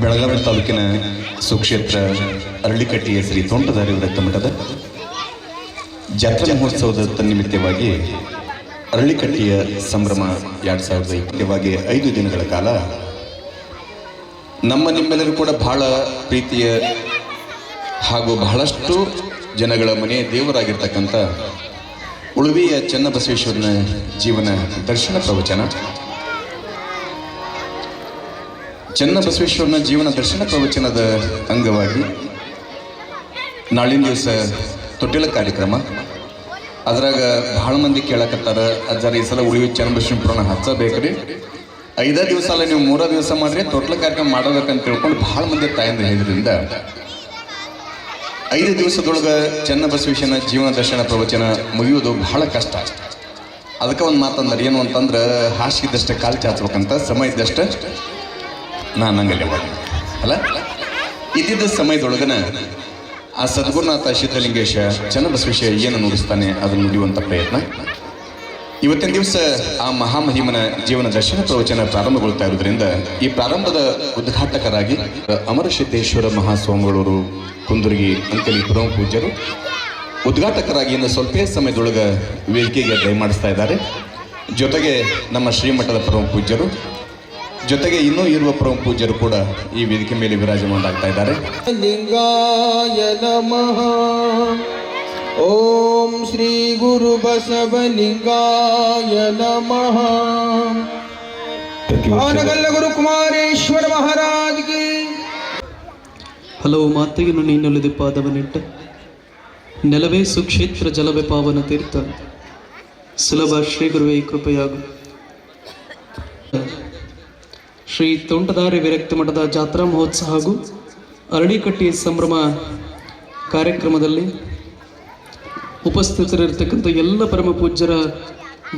ಬೆಳಗಾವಿ ತಾಲೂಕಿನ ಸುಕ್ಷೇತ್ರ ಅರಳಿಕಟ್ಟಿಯ ಶ್ರೀ ತೋಂಟದಾರಿ ವೃತ್ತ ಮಠದ ಜಾತ್ರಾ ಮಹೋತ್ಸವದ ನಿಮಿತ್ತವಾಗಿ ಅರಳಿಕಟ್ಟಿಯ ಸಂಭ್ರಮ ಎರಡು ಸಾವಿರದ ಇಪ್ಪತ್ತವಾಗಿ ಐದು ದಿನಗಳ ಕಾಲ ನಮ್ಮ ನಿಮ್ಮೆಲ್ಲರೂ ಕೂಡ ಬಹಳ ಪ್ರೀತಿಯ ಹಾಗೂ ಬಹಳಷ್ಟು ಜನಗಳ ಮನೆಯ ದೇವರಾಗಿರ್ತಕ್ಕಂಥ ಉಳುವಿಯ ಚನ್ನಬಸವೇಶ್ವರನ ಜೀವನ ದರ್ಶನ ಪ್ರವಚನ ಚನ್ನಬಸವೇಶ್ವರನ ಜೀವನ ದರ್ಶನ ಪ್ರವಚನದ ಅಂಗವಾಗಿ ನಾಳಿನ ದಿವಸ ತೊಟ್ಟಿಲ ಕಾರ್ಯಕ್ರಮ. ಅದ್ರಾಗ ಭಾಳ ಮಂದಿ ಕೇಳಕತ್ತಾರ, ಅಜ್ಜಾರ, ಈ ಸಲ ಉಳಿವಿ ಚನ್ನಬಸವೇಶ್ವರ ಹಚ್ಚಬೇಕ್ರಿ ಐದೇ ದಿವಸ ಅಲ್ಲ, ನೀವು ಮೂರ ದಿವಸ ಮಾಡ್ರಿ ತೊಟ್ಲ ಕಾರ್ಯಕ್ರಮ ಮಾಡಬೇಕಂತ ತಿಳ್ಕೊಂಡು ಭಾಳ ಮಂದಿ ತಾಯಿಂದ ಹೇಳಿದ್ರಿಂದ ಐದು ದಿವಸದೊಳಗೆ ಚನ್ನಬಸವೇಶ್ವರನ ಜೀವನ ದರ್ಶನ ಪ್ರವಚನ ಮುಗಿಯೋದು ಬಹಳ ಕಷ್ಟ. ಅದಕ್ಕೆ ಒಂದು ಮಾತಂದ್ರೆ, ಏನು ಅಂತಂದ್ರೆ, ಹಾಸಿಗೆ ಇದ್ದಷ್ಟೇ ಕಾಲು ಚಾಚ್ಬೇಕಂತ, ಸಮಯ ಇದ್ದಷ್ಟೇ ನಾನು ಹಂಗಲ್ಲೇ. ಅಲ್ಲ? ಇದ್ದಿದ್ದ ಸಮಯದೊಳಗನ ಆ ಸದ್ಗುರುನಾಥ ಸಿದ್ಧಲಿಂಗೇಶ ಚನ್ನಬಸವೇಶ ಏನು ನುಡಿಸ್ತಾನೆ ಅದನ್ನು ನುಡಿಯುವಂಥ ಪ್ರಯತ್ನ? ಇವತ್ತಿನ ದಿವಸ ಆ ಮಹಾಮಹಿಮನ ಜೀವನ ದರ್ಶನ ಪ್ರವಚನ ಪ್ರಾರಂಭಗೊಳ್ತಾ ಇರೋದ್ರಿಂದ ಈ ಪ್ರಾರಂಭದ ಉದ್ಘಾಟಕರಾಗಿ ಅಮರಸಿದ್ದೇಶ್ವರ ಮಹಾಸ್ವಾಮಿಗಳವರು ಕುಂದುರ್ಗಿ ಅಂಕಲಿ ಪುರಂ ಪೂಜ್ಯರು ಉದ್ಘಾಟಕರಾಗಿ ಇನ್ನು ಸ್ವಲ್ಪ ಸಮಯದೊಳಗೆ ವೇದಿಕೆಗೆ ದಯಮಾಡಿಸ್ತಾ ಇದ್ದಾರೆ. ಜೊತೆಗೆ ನಮ್ಮ ಶ್ರೀಮಠದ ಪರಮ ಪೂಜ್ಯರು ಜೊತೆಗೆ ಇನ್ನೂ ಇರುವ ಪ್ರಮುಖ ಪೂಜ್ಯರು ಕೂಡ ಈ ವೇದಿಕೆ ಮೇಲೆ ವಿರಾಜಮಾನರಾಗ್ತಾ ಇದ್ದಾರೆ. ಲಿಂಗಾಯ ನಮಃ. ಓಂ ಶ್ರೀ ಗುರು ಬಸವ ಲಿಂಗಾಯ ನಮಃ. ಆನಗಲ್ಲ ಗುರು ಕುಮಾರೇಶ್ವರ ಮಹಾರಾಜ್ಗೆ ಹಲವು ಮಾತೆಯನ್ನು ನೀನುಲಿದೆ ಪಾದವನಿಟ್ಟ ನೆಲವೇ ಸುಕ್ಷೇತ್ರ ಜಲವೇ ಪಾವನ ತೀರ್ಥ. ಸುಲಭ ಶ್ರೀ ಗುರುವೇ ಕೃಪೆಯಾಗು. ಶ್ರೀ ತೋಂಟದಾರಿ ವಿರಕ್ತಿ ಮಠದ ಜಾತ್ರಾ ಮಹೋತ್ಸವ ಹಾಗೂ ಅರಳಿಕಟ್ಟಿ ಸಂಭ್ರಮ ಕಾರ್ಯಕ್ರಮದಲ್ಲಿ ಉಪಸ್ಥಿತರಿರ್ತಕ್ಕಂಥ ಎಲ್ಲ ಪರಮ ಪೂಜ್ಯರ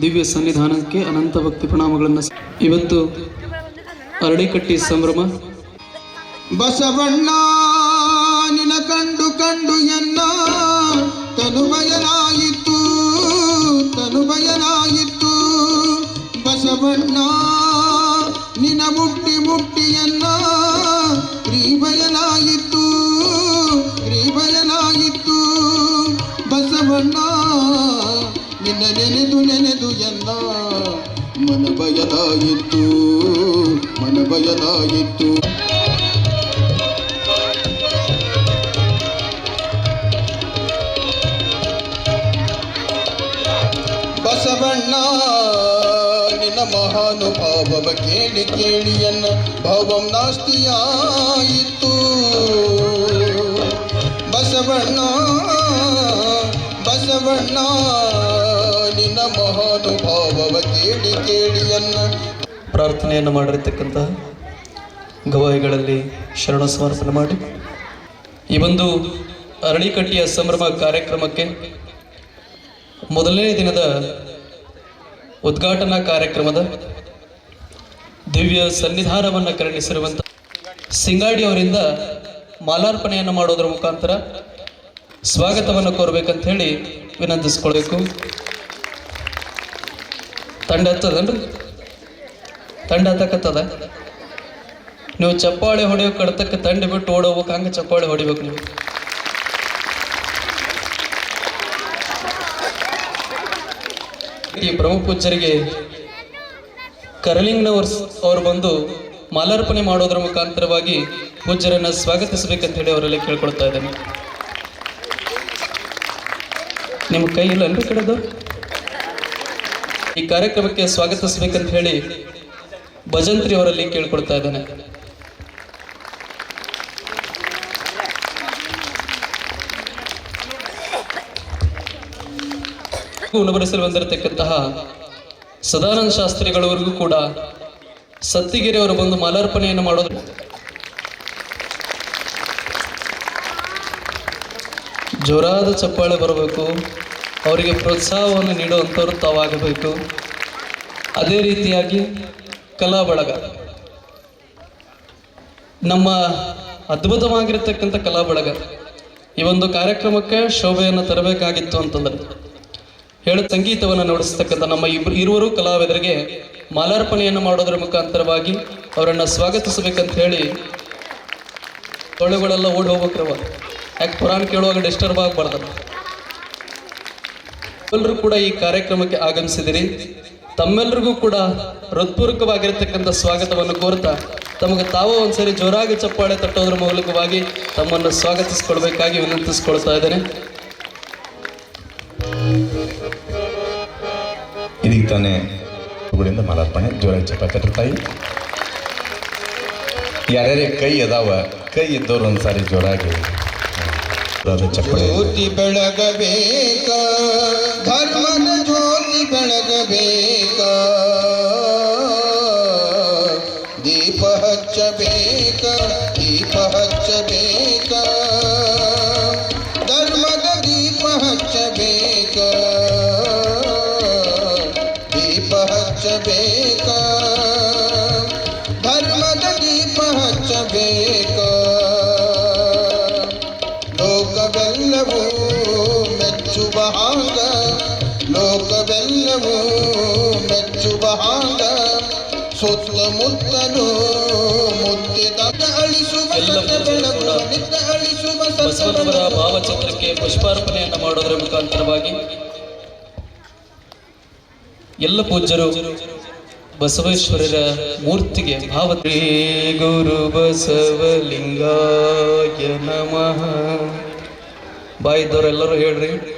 ದಿವ್ಯ ಸನ್ನಿಧಾನಕ್ಕೆ ಅನಂತ ಭಕ್ತಿ ಪ್ರಣಾಮಗಳನ್ನು ಇವತ್ತು ಅರಳಿಕಟ್ಟಿ ಸಂಭ್ರಮ. ಬಸವಣ್ಣ ನಿನ ಕಂಡು ಕಂಡು ಎನ್ನ ತನುಮಯನಾಯಿತು ತನುಮಯನಾಯಿತು ಬಸವಣ್ಣ ಎನ್ನ ಕ್ರೀಬಯನಾಯಿತು ಕ್ರೀಬಯನಾಯಿತು ಬಸವಣ್ಣ ನಿನ್ನ ನೆನೆದು ನೆನೆದು ಎನ್ನ ಮನ ಬಯಲಾಯಿತು ಮನ ಬಯಲಾಯಿತು ನಿನ್ನ ಮಹಾನುಭಾವವ ಕೇಳಿ ಕೇಳಿಯನ್ನ ಭಾವಂ ನಾಸ್ತಿಯಾಯಿತು. ಬಸವಣ್ಣ ಬಸವಣ್ಣ, ನಿನ್ನ ಮಹಾನುಭಾವವ ಕೇಳಿ ಕೇಳಿಯನ್ನ ಪ್ರಾರ್ಥನೆಯನ್ನು ಮಾಡಿರ್ತಕ್ಕಂತಹ ಗವಾಯಿಗಳಲ್ಲಿ ಶರಣ ಸಮರ್ಪಣೆ ಮಾಡಿ. ಈ ಒಂದು ಅರಳಿಕಟ್ಟಿಯ ಸಂಭ್ರಮ ಕಾರ್ಯಕ್ರಮಕ್ಕೆ ಮೊದಲನೇ ದಿನದ ಉದ್ಘಾಟನಾ ಕಾರ್ಯಕ್ರಮದ ದಿವ್ಯ ಸನ್ನಿಧಾನವನ್ನು ಕರುಣಿಸಿರುವಂಥ ಸಿಂಗಾಡಿ ಅವರಿಂದ ಮಾಲಾರ್ಪಣೆಯನ್ನು ಮಾಡೋದರ ಮುಖಾಂತರ ಸ್ವಾಗತವನ್ನು ಕೋರಬೇಕಂತ ಹೇಳಿ ವಿನಂತಿಸ್ಕೊಳ್ಬೇಕು. ತಂಡ ಹತ್ತದನ್ರಿ? ತಂಡ ಹತ್ತಕತ್ತದ? ನೀವು ಚಪ್ಪಾಳೆ ಹೊಡೆಯೋ ಕಡ್ತಕ್ಕೆ ತಂಡ ಬಿಟ್ಟು ಓಡೋಗ್ಬೇಕು, ಹಂಗೆ ಚಪ್ಪಾಳೆ ಹೊಡಿಬೇಕು ನೀವು. ಈ ಪ್ರಮುಖ ಪೂಜ್ಯರಿಗೆ ನವರ್ಸ್ ಅವರು ಬಂದು ಮಾಲಾರ್ಪಣೆ ಮಾಡೋದ್ರ ಮುಖಾಂತರವಾಗಿ ಪೂಜ್ಯರನ್ನು ಸ್ವಾಗತಿಸಬೇಕಂತ ಹೇಳಿ ಅವರಲ್ಲಿ ಕೇಳ್ಕೊಳ್ತಾ ಇದ್ದೇನೆ. ನಿಮ್ಮ ಕೈ ಇಲ್ಲ ಅನ್ರಿ ಕಡೆದು? ಈ ಕಾರ್ಯಕ್ರಮಕ್ಕೆ ಸ್ವಾಗತಿಸಬೇಕಂತ ಹೇಳಿ ಭಜಂತ್ರಿ ಅವರಲ್ಲಿ ಕೇಳ್ಕೊಳ್ತಾ ಇದ್ದೇನೆ. ಉಣಬಡಿಸಲು ಬಂದಿರತಕ್ಕಂತಹ ಸದಾನಂದ ಶಾಸ್ತ್ರಿಗಳವರೆಗೂ ಕೂಡ ಸತ್ತಿಗೆರೆ ಅವರು ಬಂದು ಮಾಲಾರ್ಪಣೆಯನ್ನು ಮಾಡೋದು. ಜೋರಾದ ಚಪ್ಪಾಳೆ ಬರಬೇಕು, ಅವರಿಗೆ ಪ್ರೋತ್ಸಾಹವನ್ನು ನೀಡುವಂಥವ್ರು ತಾವಾಗಬೇಕು. ಅದೇ ರೀತಿಯಾಗಿ ಕಲಾ ಬಳಗ. ನಮ್ಮ ಅದ್ಭುತವಾಗಿರ್ತಕ್ಕಂಥ ಕಲಾ ಬಳಗ. ಈ ಒಂದು ಕಾರ್ಯಕ್ರಮಕ್ಕೆ ಶೋಭೆಯನ್ನು ತರಬೇಕಾಗಿತ್ತು ಅಂತಂದ್ರೆ ಹೇಳ, ಸಂಗೀತವನ್ನು ನೋಡಿಸ್ತಕ್ಕಂಥ ನಮ್ಮ ಇಬ್ಬರು ಇರುವರು ಕಲಾವಿದರಿಗೆ ಮಾಲಾರ್ಪಣೆಯನ್ನು ಮಾಡೋದ್ರ ಮುಖಾಂತರವಾಗಿ ಅವರನ್ನು ಸ್ವಾಗತಿಸಬೇಕಂತ ಹೇಳಿ ತೊಳೆಗಳೆಲ್ಲ ಓಡಿ ಹೋಗ್ಬೇಕ್ರವ ಯಾಕೆ ಪುರಾಣ ಕೇಳುವಾಗ ಡಿಸ್ಟರ್ಬ್ ಆಗಬಾರ್ದಲ್ಲ ಎಲ್ಲರೂ ಕೂಡ ಈ ಕಾರ್ಯಕ್ರಮಕ್ಕೆ ಆಗಮಿಸಿದಿರಿ. ತಮ್ಮೆಲ್ಲರಿಗೂ ಕೂಡ ಹೃತ್ಪೂರ್ವಕವಾಗಿರತಕ್ಕಂಥ ಸ್ವಾಗತವನ್ನು ಕೋರ್ತಾ ತಮಗೆ ತಾವು ಒಂದ್ಸರಿ ಜೋರಾಗಿ ಚಪ್ಪಾಳೆ ತಟ್ಟೋದ್ರ ಮೂಲಕವಾಗಿ ತಮ್ಮನ್ನು ಸ್ವಾಗತಿಸಿಕೊಳ್ಬೇಕಾಗಿ ವಿನಂತಿಸ್ಕೊಳ್ತಾ ಇದ್ದೇನೆ. ತಾನೇ ಹುಡುಗರಿಂದ ಮಾಲಾರ್ಪಣೆ ಜೋರಾಗಿ ಚಪ್ಪಾಳೆ ತಾಯಿ ಯಾರ್ಯಾರೇ ಕೈ ಅದಾವ ಕೈ ಇದ್ದವ್ರು ಒಂದ್ಸಾರಿ ಜೋರಾಗಿ ಅದು ಚಪ್ಪಾಳೆ ಜ್ಯೋತಿ ಬೆಳಗಬೇಕ ಧರ್ಮದ ಜ್ಯೋತಿ ಬೆಳಗಬೇಕ ದೀಪ ಹಚ್ಚಬೇಕ ದೀಪ ಹಚ್ಚಬೇಕ ಹಾಗ ಸುತ್ತಮುತ್ತಲು ಮುತ್ತಿದ ಅಳಿಸುವ ಅಳಿಸುವ ಭಾವಚಿತ್ರಕ್ಕೆ ಪುಷ್ಪಾರ್ಪಣೆಯನ್ನು ಮಾಡೋದರ ಮುಖಾಂತರವಾಗಿ ಎಲ್ಲ ಪೂಜ್ಯರು ಬಸವೇಶ್ವರರ ಮೂರ್ತಿಗೆ ಭಾವ ಶ್ರೀ ಗುರು ಬಸವಲಿಂಗಾಯ ನಮಃ. ಬಾಯಿದ್ದವರೆಲ್ಲರೂ ಹೇಳ್ರಿ.